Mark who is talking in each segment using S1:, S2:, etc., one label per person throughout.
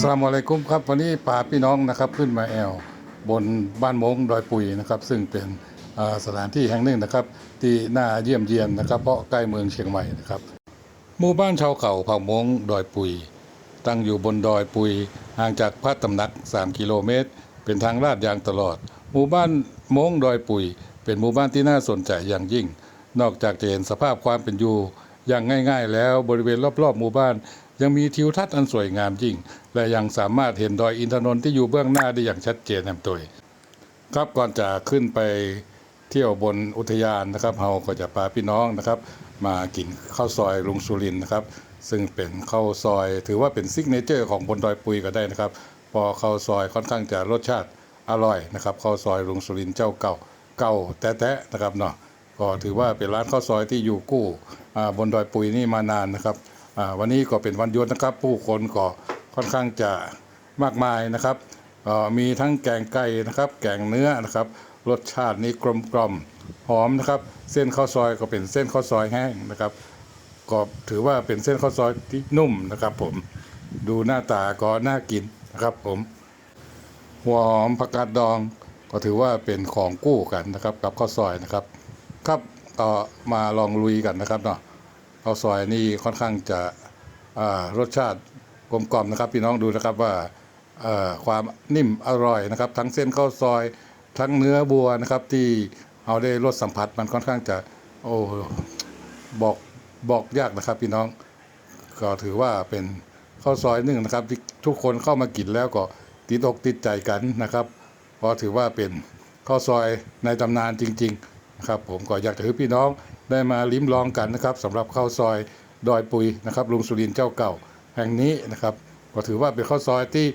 S1: สลามอะลัยกุมครับวันนี้พาพี่น้องนะครับขึ้นมาแอวบนบ้านมงดอยปุยนะครับ ซึ่งเป็นสถานที่แห่งหนึ่งนะครับ ที่น่าเยี่ยมเยียนนะครับ เพราะใกล้เมืองเชียงใหม่นะครับหมู่บ้านชาวเขาเผ่ามงดอยปุย ตั้งอยู่บนดอยปุยห่างจากพระตำหนัก 3 กิโลเมตร เป็นทางลาดยางตลอด หมู่บ้านมงดอยปุย เป็นหมู่บ้านที่น่าสนใจอย่างยิ่ง นอกจากจะเห็นสภาพความเป็นอยู่อย่างง่าย ๆ แล้วบริเวณรอบๆหมู่บ้าน ยังมีทิวทัศน์อันสวยงามยิ่ง และยังสามารถเห็นดอยอินทนนท์ที่อยู่เบื้องหน้าได้อย่างชัดเจนแนมตัวครับก่อนจะขึ้นไปเที่ยวบนอุทยานนะครับเราก็จะพาพี่น้องนะครับ มากินข้าวซอยลุงสุรินนะครับ ซึ่งเป็นข้าวซอย ถือว่าเป็นซิกเนเจอร์ของบนดอยปุยก็ได้นะครับ พอข้าวซอยค่อนข้างจะรสชาติอร่อยนะครับข้าวซอยลุงสุรินเจ้าเก่าเก่าแท้ๆนะครับเนาะก็ถือว่าเป็นร้านข้าวซอยที่อยู่กู้บนดอยปุยนี่มานานนะครับ วันนี้ก็เป็นวันหยุดนะครับ ผู้คนก็ค่อนข้างจะมากมายนะครับมีทั้งแกงไก่นะครับ แกงเนื้อนะครับ รสชาตินี้กลมกล่อมหอมนะครับ เส้นข้าวซอยก็เป็นเส้นข้าวซอยแห้งนะครับก็ถือว่าเป็นเส้นข้าวซอยที่นุ่มนะครับ ผมดูหน้าตาก็น่ากินนะครับ ผมหัวหอมผักกาดดอง ก็ถือว่าเป็นของกู้กันนะครับ กับข้าวซอยนะครับ ครับก็มาลองลุยกันนะครับเนาะ ข้าวซอยนี่ค่อนข้างจะรสชาติกลมกล่อมนะครับ พี่น้องดูนะครับว่าความนิ่มอร่อยนะครับ ทั้งเส้นข้าวซอยทั้งเนื้อบัวนะครับ ที่เอาได้รสสัมผัสมันค่อนข้างจะโอ้บอกบอกยากนะครับ พี่น้องก็ถือว่าเป็นข้าวซอยหนึ่งนะครับที่ทุกคนเข้ามากินแล้วก็ติดอกติดใจกันนะครับเพราะถือว่าเป็นข้าวซอยในตำนานจริงๆนะครับ ผมก็อยากจะให้พี่น้อง ได้มาลิ้มลองกันนะครับสำหรับข้าวซอยดอยปุยนะครับลุงสุรินเจ้าเก่าแห่งนี้นะครับ ก็ถือว่าเป็นข้าวซอยที่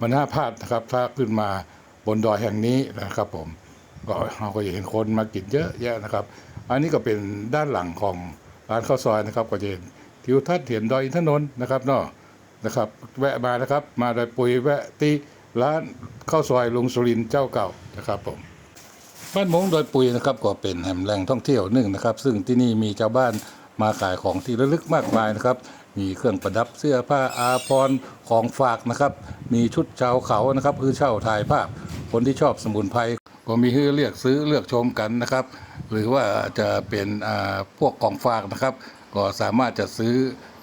S1: มันน่าพลาดนะครับ ถ้าขึ้นมาบนดอยแห่งนี้นะครับผมก็เราก็จะเห็นคนมากินเยอะแยะนะครับ อันนี้ก็เป็นด้านหลังของร้านข้าวซอยนะครับ ก็จะเห็นทิวทัศน์เห็นดอยอินทนนท์นะครับเนาะนะครับแวะมานะครับ มาดอยปุยแวะที่ร้านข้าวซอยลุงสุรินเจ้าเก่านะครับผม บ้านมงดอยปุยนะครับก็เป็นแหล่งแหล่งท่องเที่ยวหนึ่งนะครับ ซึ่งที่นี่มีชาวบ้านมาขายของที่ระลึกมากมายนะครับ มีเครื่องประดับเสื้อผ้าอาภรณ์ของฝากนะครับ มีชุดชาวเขานะครับคือเช่าถ่ายภาพ คนที่ชอบสมุนไพรก็มีให้เลือกซื้อเลือกชมกันนะครับ หรือว่าจะเป็นอ่าพวกของฝากนะครับ ก็สามารถจะซื้อ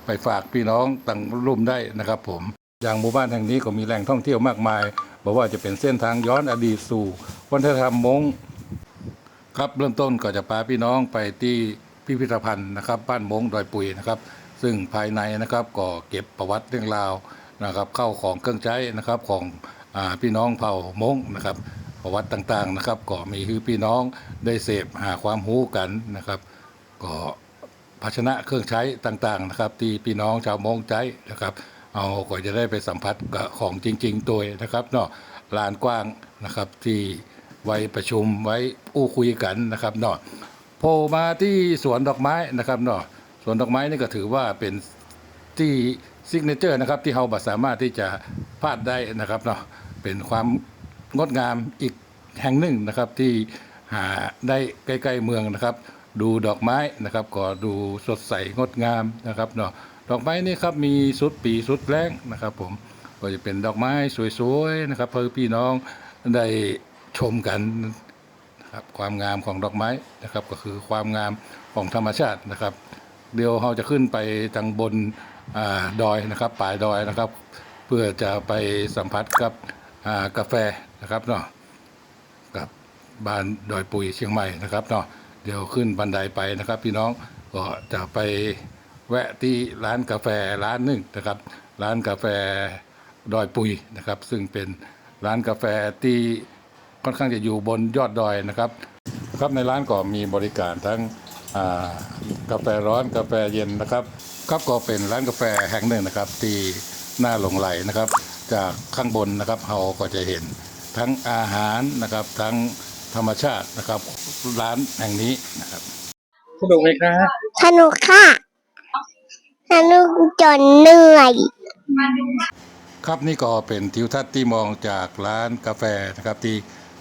S1: ไปฝากพี่น้องต่างรุ่มได้นะครับ ผม อย่างหมู่บ้านแห่งนี้ก็มีแหล่งท่องเที่ยวมากมายบอกว่าจะเป็นเส้นทางย้อนอดีตสู่วัฒนธรรมมง ครับเริ่มต้นก็จะพาพี่น้องไปที่พิพิธภัณฑ์นะครับ บ้านมงดอยปุยนะครับ ซึ่งภายในนะครับก็เก็บประวัติเรื่องราวนะครับ เข้าของเครื่องใช้นะครับของอพี่น้องเผ่ามงนะครับ ประวัติต่างๆนะครับ ก็มีคือพี่น้องได้เสพหาความรู้กันนะครับ ก็ภาชนะเครื่องใช้ต่างๆนะครับ ที่พี่น้องชาวมงใช้นะครับเอาก็จะได้ไปสัมผัสกับของจริง ๆ ตัวนะครับเนาะลานกว้างนะครับที่ ไว้ประชุมไว้อู้คุยกันนะครับเนาะโผล่มาที่สวนดอกไม้นะครับเนาะสวนดอกไม้นี่ก็ถือว่าเป็นที่ซิกเนเจอร์นะครับที่เราบัสามารถที่จะพลาดได้นะครับเนาะเป็นความงดงามอีกแห่งหนึ่งนะครับที่หาได้ใกล้ๆเมืองนะครับ ดูดอกไม้นะครับก็ดูสดใสงดงามนะครับเนาะดอกไม้นี่ครับมีสุดปีสุดแรงนะครับ ผมก็จะเป็นดอกไม้สวยๆนะครับเพื่อพี่น้องได้ ชมกันนะครับความงามของดอกไม้นะครับ ก็คือความงามของธรรมชาตินะครับ เดี๋ยวเราจะขึ้นไปทางบนอาดอยนะครับปลาดอยนะครับ เพื่อจะไปสัมผัสกับอ่ากาแฟนะครับเนาะกับบ้านดอยปุยเชียงใหม่นะครับเนาะเดี๋ยวขึ้นบันไดไปนะครับ พี่น้องก็จะไปแวะที่ร้านกาแฟร้านหนึ่งนะครับ ร้านกาแฟดอยปุยนะครับ ซึ่งเป็นร้านกาแฟที่ ค่อนข้างจะอยู่บนยอดดอยนะครับครับในร้านก็มีบริการทั้งอ่ากาแฟร้อนกาแฟเย็นนะครับครับก็เป็นร้านกาแฟแห่งหนึ่งนะครับ ที่น่าหลงไหลนะครับ จากข้างบนนะครับเราก็จะเห็นทั้งอาหารนะครับทั้งธรรมชาตินะครับ ร้านแห่งนี้นะครับสนุกไหมครับ
S2: สนุกค่ะสนุกจนเหนื่อย
S1: ครับนี่ก็เป็นทิวทัศน์ที่มองจากร้านกาแฟนะครับที่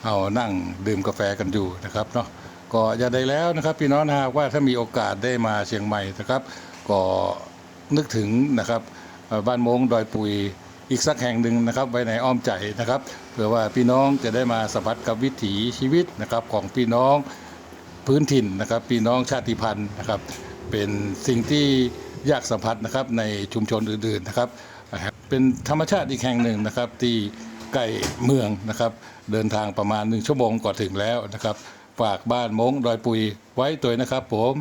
S1: เอานั่งดื่มกาแฟกันอยู่นะครับเนาะก็อย่าได้แล้วนะครับ พี่น้องนะว่าถ้ามีโอกาสได้มาเชียงใหม่นะครับ ก็นึกถึงนะครับบ้านมงดอยปุยอีกสักแห่งหนึ่งนะครับไว้ในอ้อมใจนะครับเพื่อว่าพี่น้องจะได้มาสัมผัสกับวิถีชีวิตนะครับของพี่น้องพื้นถิ่นนะครับ พี่น้องชาติพันธุ์นะครับ เป็นสิ่งที่ยากสัมผัสนะครับในชุมชนอื่นๆนะครับ เป็นธรรมชาติอีกแห่งหนึ่งนะครับที่ ใกล้เมืองนะครับ เดินทางประมาณหนึ่งชั่วโมงก็ถึงแล้วนะครับ ฝากบ้านมงดอยปุยไว้ตัวนะครับผม